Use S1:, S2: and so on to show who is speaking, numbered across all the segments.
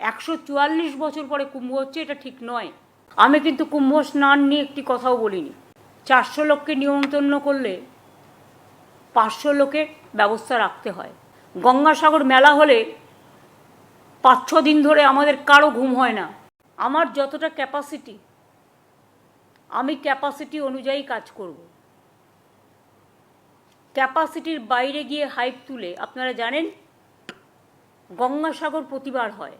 S1: একশো চুয়াল্লিশ বছর পরে কুম্ভ হচ্ছে, এটা ঠিক নয়। আমি কিন্তু কুম্ভ স্নান নিয়ে একটি কথাও বলিনি। চারশো লোককে নিমন্ত্রণ করলে পাঁচশো লোকের ব্যবস্থা রাখতে হয়। গঙ্গাসাগর মেলা হলে পাঁচ ছ দিন ধরে আমাদের কারও ঘুম হয় না। আমার যতটা ক্যাপাসিটি, আমি ক্যাপাসিটি অনুযায়ী কাজ করব। ক্যাপাসিটির বাইরে গিয়ে হাইপ তুলে, আপনারা জানেন, গঙ্গাসাগর প্রতিবার হয়।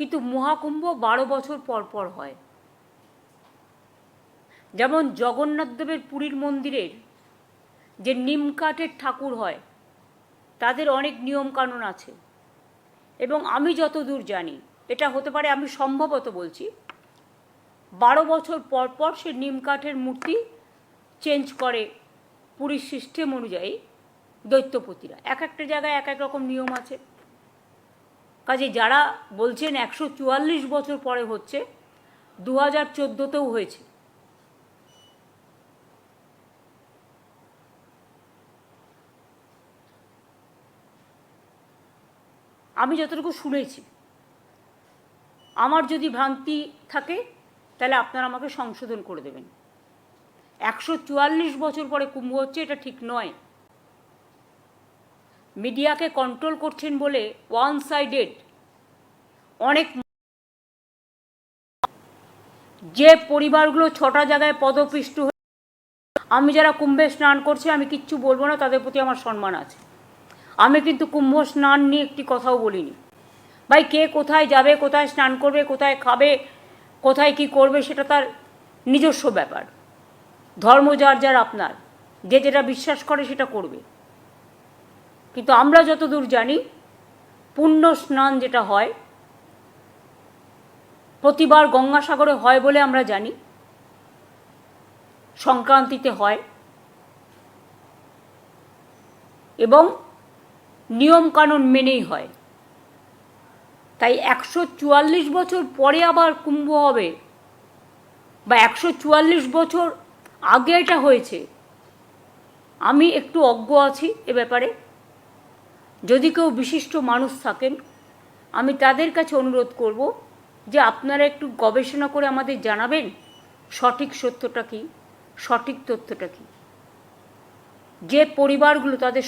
S1: কিন্তু মহাকুম্ভ বারো বছর পর পর হয়। যেমন জগন্নাথদেবের পুরীর মন্দিরের যে নিমকাঠের ঠাকুর হয়, তাদের অনেক নিয়মকানুন আছে। এবং আমি যতদূর জানি, এটা হতে পারে আমি সম্ভবত বলছি, বারো বছর পর পর সে নিমকাঠের মূর্তি চেঞ্জ করে পুরীর সিস্টেম অনুযায়ী দৈত্যপতিরা। এক একটা জায়গায় এক এক রকম নিয়ম আছে। কাজে যারা বলছেন একশো চুয়াল্লিশ বছর পরে হচ্ছে দু হাজার চোদ্দোতেও হয়েছে। আমি যতটুকু শুনেছি, আমার যদি ভ্রান্তি থাকে, তাহলে আপনারা আমাকে সংশোধন করে দেবেন। একশো চুয়াল্লিশ বছর পরে কুম্ভ হচ্ছে, এটা ঠিক নয়। মিডিয়াকে কন্ট্রোল করছেন বলে ওয়ান সাইডেড অনেক যে পরিবারগুলো ছটা জায়গায় পদপিষ্ট আমি যারা কুম্ভে স্নান করছে, আমি কিচ্ছু বলব না, তাদের প্রতি আমার সম্মান আছে। আমি কিন্তু কুম্ভ স্নান নিয়ে একটি কথাও বলিনি। ভাই, কে কোথায় যাবে, কোথায় স্নান করবে, কোথায় খাবে, কোথায় কি করবে, সেটা তার নিজস্ব ব্যাপার। ধর্ম যার যার আপনার। যে যেটা বিশ্বাস করে, সেটা করবে। কিন্তু আমরা যতদূর জানি, পুণ্য স্নান যেটা হয়, প্রতিবার গঙ্গাসাগরে হয় বলে আমরা জানি, সংক্রান্তিতে হয়, এবং নিয়মকানুন মেনেই হয়। তাই একশো চুয়াল্লিশ বছর পরে আবার কুম্ভ হবে, বা একশো চুয়াল্লিশ বছর আগে এটা হয়েছে, আমি একটু অজ্ঞ আছি এ ব্যাপারে। যদি কেউ বিশিষ্ট মানুষ থাকেন, আমি তাদের কাছে অনুরোধ করব যে আপনারা একটু গবেষণা করে আমাদের জানাবেন, সঠিক সত্যটা কি, সঠিক তথ্যটা কি। যে পরিবারগুলো তাদের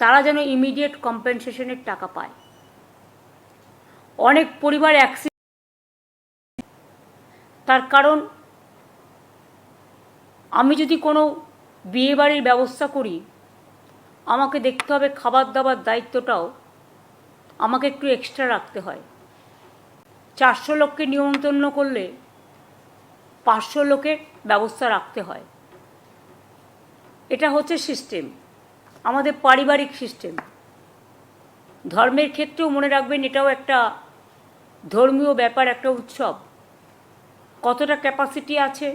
S1: তারা যেন ইমিডিয়েট কম্পেনসেশনের টাকা পায়। অনেক পরিবার অ্যাক্সিডেন্ট তার কারণ, আমি যদি কোনো বিয়েবাড়ির ব্যবস্থা করি আমাকে দেখতে হবে খাবার দাবার দায়িত্বটাও। আমাকে একটু এক্সট্রা রাখতে হয়। চারশো লোককে নিমন্ত্রণ করলে পাঁচশো লোকের ব্যবস্থা রাখতে হয়। এটা হচ্ছে সিস্টেম আমাদের পারিবারিক সিস্টেম ধর্মের ক্ষেত্রেও মনে রাখবেন এটাও একটা ধর্মীয় ব্যাপার, একটা উৎসব। কতটা ক্যাপাসিটি আছে,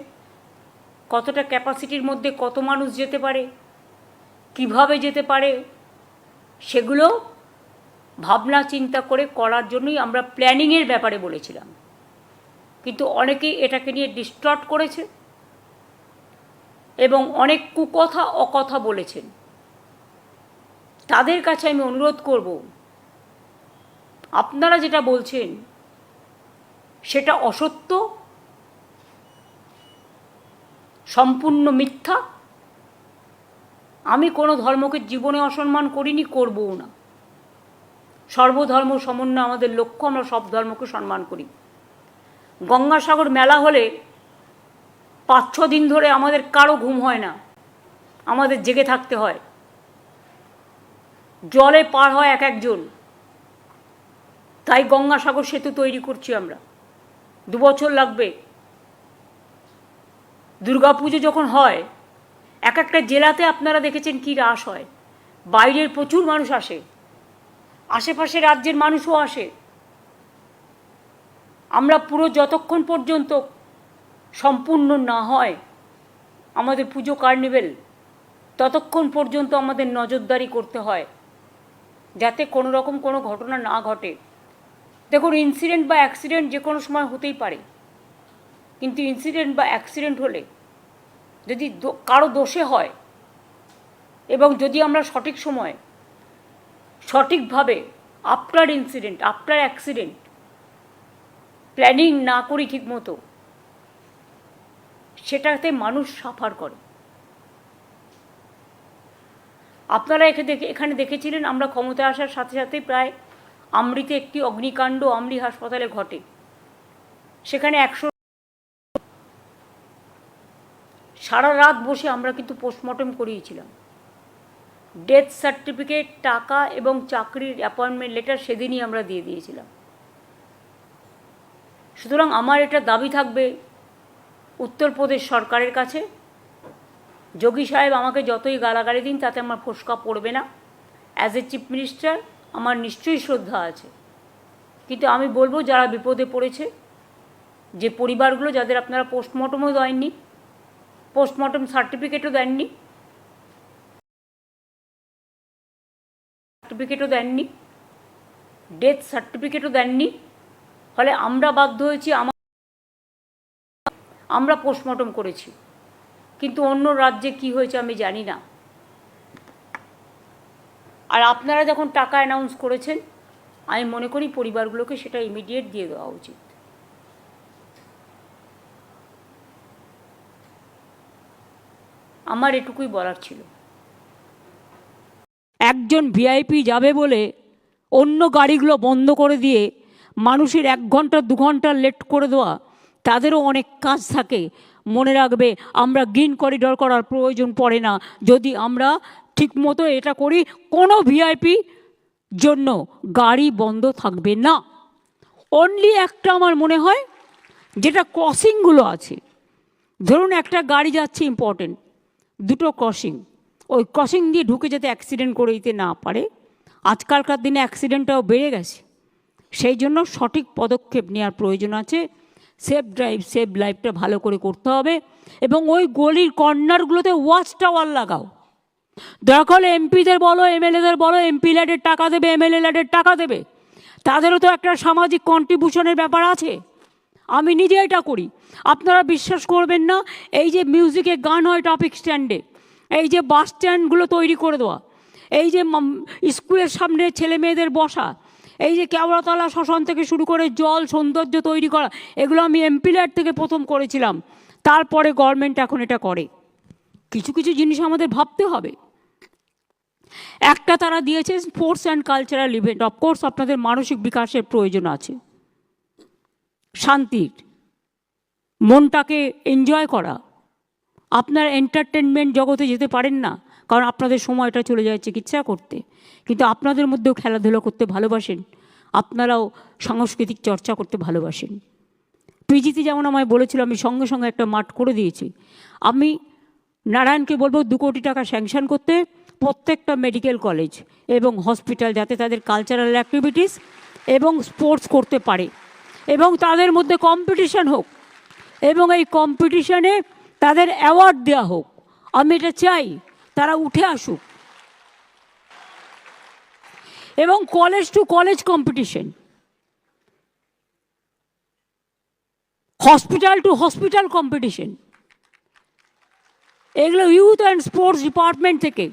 S1: কতটা ক্যাপাসিটির মধ্যে কত মানুষ যেতে পারে কীভাবে যেতে পারে, সেগুলো ভাবনা চিন্তা করে করার জন্যই আমরা প্ল্যানিংয়ের ব্যাপারে বলেছিলাম। কিন্তু অনেকেই এটাকে নিয়ে ডিস্টর্ট করেছে এবং অনেক কুকথা, অকথা বলেছেন। তাদের কাছে আমি অনুরোধ করব, আপনারা যেটা বলছেন সেটা অসত্য, সম্পূর্ণ মিথ্যা আমি কোনো ধর্মকে জীবনে অসম্মান করিনি, করবও না। সর্বধর্ম সমন্বয় আমাদের লক্ষ্য, আমরা সব ধর্মকে সম্মান করি। গঙ্গাসাগর মেলা হলে পাঁচ, ছ দিন ধরে আমাদের কারও ঘুম হয় না, আমাদের জেগে থাকতে হয়। জলে পার হয় এক একজন। তাই গঙ্গাসাগর সেতু তৈরি করছি আমরা। দু বছর লাগবে। দুর্গাপুজো যখন হয় এক একটা জেলাতে আপনারা দেখেছেন কি রাস হয়। বাইরের প্রচুর মানুষ আসে। আশেপাশে রাজ্যের মানুষও আসে। আমরা পুরো যতক্ষণ পর্যন্ত সম্পূর্ণ না হয়, আমাদের পুজো কার্নিভেল, ততক্ষণ পর্যন্ত আমাদের নজরদারি করতে হয়, যাতে কোনো রকম কোনো ঘটনা না ঘটে। দেখুন ইনসিডেন্ট বা অ্যাক্সিডেন্ট যে কোনো সময় হতেই পারে। কিন্তু ইনসিডেন্ট বা অ্যাক্সিডেন্ট হলে যদি কারও দোষে হয় এবং যদি আমরা সঠিক সময় সঠিকভাবে after incident after accident planning না করি ঠিকমতো, সেটাতে মানুষ সাফার করে। আপনারা এখানে দেখে, এখানে দেখেছিলেন আমরা ক্ষমতায় আসার সাথে সাথে প্রায় আমৃতে একটি অগ্নিকাণ্ড আমরি হাসপাতালে ঘটে। সেখানে একশো সারা রাত বসে আমরা কিন্তু পোস্টমর্টম করিয়েছিলাম। ডেথ সার্টিফিকেট টাকা এবং চাকরির অ্যাপয়েন্টমেন্ট লেটার সেদিনই আমরা দিয়ে দিয়েছিলাম। সুতরাং আমার এটা দাবি থাকবে উত্তরপ্রদেশ সরকারের কাছে। যোগী সাহেব আমাকে যতই গালাগালি দিন, তাতে আমার ফোসকা পড়বে না। অ্যাজ এ চিফ মিনিস্টার আমার নিশ্চয়ই শ্রদ্ধা আছে। কিন্তু আমি বলব, যারা বিপদে পড়েছে, যে পরিবারগুলো যাদের আপনারা পোস্টমর্টমও দেননি পোস্টমর্টম সার্টিফিকেটও দেননি। সার্টিফিকেটও দেননি। ডেথ সার্টিফিকেটও দেননি। ফলে আমরা বাধ্য হয়েছি আমার পোস্টমর্টম করেছি। কিন্তু অন্য রাজ্যে কি হয়েছে আমি জানি না। আর আপনারা যখন টাকা অ্যানাউন্স করেছেন, আমি মনে করি পরিবারগুলোকে সেটা ইমিডিয়েট দিয়ে দেওয়া উচিত। আমার এটুকুই বলার ছিল। একজন ভিআইপি যাবে বলে অন্য গাড়িগুলো বন্ধ করে দিয়ে মানুষের এক ঘণ্টা, দু ঘণ্টা লেট করে দেওয়া, তাদেরও অনেক কাজ থাকে। মনে রাখবে, আমরা গ্রিন করিডর করার প্রয়োজন পড়ে না। যদি আমরা ঠিকমতো এটা করি, কোনো ভিআইপি জন্য গাড়ি বন্ধ থাকবে না। অনলি একটা আমার মনে হয়, যেটা ক্রসিংগুলো আছে। ধরুন একটা গাড়ি যাচ্ছে ইম্পর্টেন্ট দুটো ক্রসিং ওই ক্রসিং দিয়ে ঢুকে যাতে অ্যাক্সিডেন্ট করে দিতে না পারে। আজকালকার দিনে অ্যাক্সিডেন্টটাও বেড়ে গেছে। সেই জন্য সঠিক পদক্ষেপ নেওয়ার প্রয়োজন আছে। সেফ ড্রাইভ সেফ লাইফটা ভালো করে করতে হবে। এবং ওই গলির কর্নারগুলোতে ওয়াচ টাওয়ার লাগাও দরকার হলে এমপিদের বলো এমএলএদের বলো এমপি ল্যাডের টাকা দেবে এমএলএ ল্যাডের টাকা দেবে। তাদেরও তো একটা সামাজিক কন্ট্রিবিউশনের ব্যাপার আছে। আমি নিজে এটা করি। আপনারা বিশ্বাস করবেন না, এই যে মিউজিকে গান হয় টপিক স্ট্যান্ডে এই যে বাস স্ট্যান্ডগুলো তৈরি করে দেওয়া, এই যে স্কুলের সামনে ছেলে মেয়েদের বসা, এই যে কেওড়াতলা শ্মশান থেকে শুরু করে জল সৌন্দর্য তৈরি করা, এগুলো আমি এমপিল্যাড থেকে প্রথম করেছিলাম, তারপরে গভর্নমেন্ট এখন এটা করে। কিছু কিছু জিনিস আমাদের ভাবতে হবে। একটা তারা দিয়েছে sports and cultural event of course আপনাদের মানসিক বিকাশের প্রয়োজন আছে। শান্তির মনটাকে এনজয় করা। আপনার এন্টারটেনমেন্ট জগতে যেতে পারেন না, কারণ আপনাদের সময়টা চলে যায় চিকিৎসা করতে। কিন্তু আপনাদের মধ্যেও খেলাধুলা করতে ভালোবাসেন, আপনারাও সাংস্কৃতিক চর্চা করতে ভালোবাসেন। পিজিতে যেমন আমায় বলেছিল, আমি সঙ্গে সঙ্গে একটা মাঠ করে দিয়েছি। আমি নারায়ণকে বলব, দু কোটি টাকা স্যাংশন করতে প্রত্যেকটা মেডিকেল কলেজ এবং হসপিটাল যাতে তাদের কালচারাল অ্যাক্টিভিটিস এবং স্পোর্টস করতে পারে। এবং তাদের মধ্যে কম্পিটিশন হোক। এবং এই কম্পিটিশনে তাদের অ্যাওয়ার্ড দেওয়া হোক। আমি এটা চাই, তারা উঠে আসুক। এবং college to college competition hospital to hospital competition এগুলো ইউথ অ্যান্ড স্পোর্টস ডিপার্টমেন্ট থেকে।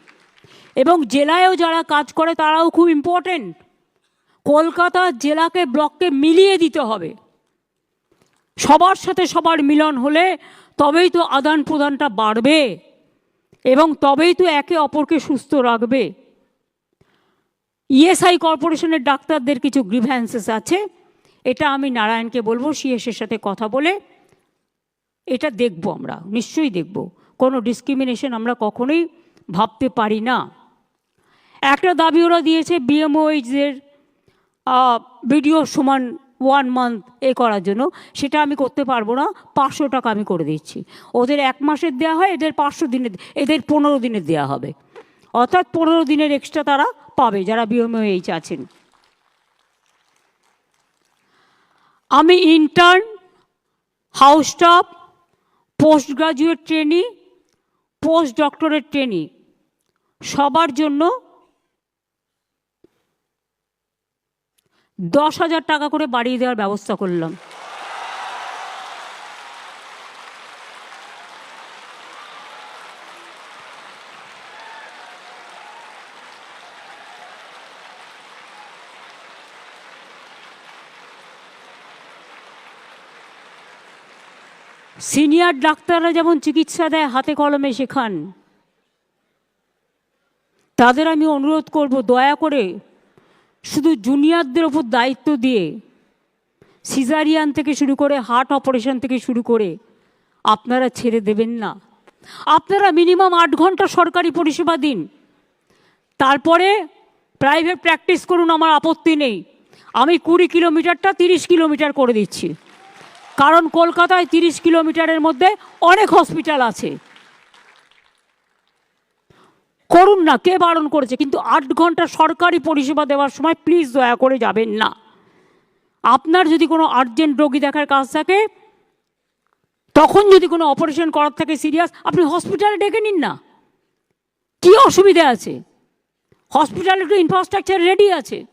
S1: এবং জেলায়ও যারা কাজ করে, তারাও খুব ইম্পর্টেন্ট কলকাতা জেলাকে ব্লককে মিলিয়ে দিতে হবে। সবার সাথে সবার মিলন হলে তবেই তো আদান প্রদানটা বাড়বে এবং তবেই তো একে অপরকে সুস্থ রাখবে। ইএসআই কর্পোরেশনের ডাক্তারদের কিছু গ্রিভ্যান্সেস আছে, এটা আমি নারায়ণকে বলব, সিএসের সাথে কথা বলে এটা দেখব আমরা, নিশ্চয়ই দেখব। কোনো ডিসক্রিমিনেশন আমরা কখনোই ভাবতে পারি না। একটা দাবি ওরা দিয়েছে বিএমওইচদের ভিডিও সমান ওয়ান মান্থ এ করার জন্য, সেটা আমি করতে পারব না, পাঁচশো টাকা আমি করে দিচ্ছি। ওদের এক মাসের দেওয়া হয়, এদের পাঁচশো দিনের, এদের পনেরো দিনের দেওয়া হবে। অর্থাৎ পনেরো দিনের এক্সট্রা তারা পাবে, যারা বিএমওএইচ আছেন। আমি intern house staff post graduate trainee post doctorate trainee সবার জন্য দশ হাজার টাকা করে বাড়িয়ে দেওয়ার ব্যবস্থা করলাম। সিনিয়র ডাক্তাররা যেমন চিকিৎসা দেয়, হাতে কলমে শেখান। তাদের আমি অনুরোধ করব, দয়া করে শুধু জুনিয়রদের ওপর দায়িত্ব দিয়ে সিজারিয়ান থেকে শুরু করে হার্ট অপারেশন থেকে শুরু করে আপনারা ছেড়ে দেবেন না। আপনারা মিনিমাম আট ঘণ্টা সরকারি পরিষেবা দিন। তারপরে প্রাইভেট প্র্যাকটিস করুন, আমার আপত্তি নেই। আমি কুড়ি কিলোমিটারটা তিরিশ কিলোমিটার করে দিচ্ছি। কারণ কলকাতায় তিরিশ কিলোমিটারের মধ্যে অনেক হসপিটাল আছে। করুন না, কে বারণ করেছে? কিন্তু আট ঘণ্টা সরকারি পরিষেবা দেওয়ার সময় প্লিজ দয়া করে যাবেন না। আপনার যদি কোনো আর্জেন্ট রোগী দেখার কাজ থাকে, তখন যদি কোনো অপারেশন করার থাকে সিরিয়াস আপনি হসপিটালে ডেকে নিন না। কী অসুবিধা আছে? হসপিটালে একটু ইনফ্রাস্ট্রাকচার রেডি আছে।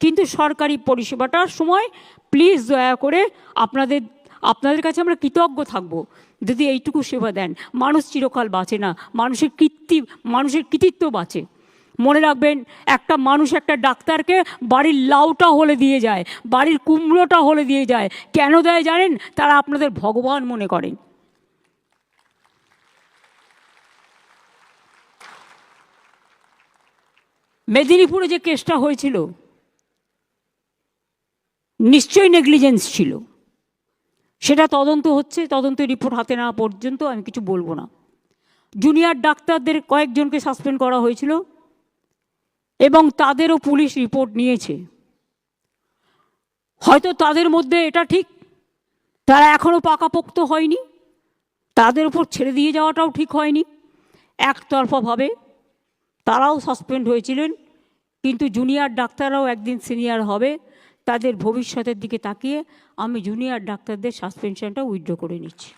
S1: কিন্তু সরকারি পরিষেবাটার সময় প্লিজ দয়া করে আপনাদের আপনাদের কাছে আমরা কৃতজ্ঞ থাকব। যদি এইটুকু সেবা দেন, মানুষ চিরকাল বাঁচে না, মানুষের কৃত্তি মানুষের কৃতিত্ব বাঁচে। মনে রাখবেন, একটা মানুষ একটা ডাক্তারকে বাড়ির লাউটা হলে দিয়ে যায়, বাড়ির কুমড়োটা হলে দিয়ে যায়। কেন দেয় জানেন? তারা আপনাদের ভগবান মনে করেন মেদিনীপুরে যে কেসটা হয়েছিল, নিশ্চয়ই নেগলিজেন্স ছিল। সেটা তদন্ত হচ্ছে, তদন্ত রিপোর্ট হাতে নেওয়া পর্যন্ত আমি কিছু বলব না। জুনিয়র ডাক্তারদের কয়েকজনকে সাসপেন্ড করা হয়েছিল এবং তাদেরও পুলিশ রিপোর্ট নিয়েছে। হয়তো তাদের মধ্যে এটা ঠিক, তারা এখনও পাকাপোক্ত হয়নি, তাদের উপর ছেড়ে দিয়ে যাওয়াটাও ঠিক হয়নি। একতরফাভাবে তারাও সাসপেন্ড হয়েছিলেন, কিন্তু জুনিয়র ডাক্তাররাও একদিন সিনিয়র হবে তাদের ভবিষ্যতের দিকে তাকিয়ে আমি জুনিয়র ডাক্তারদের সাসপেনশনটা উইথড্র করে নিচ্ছি।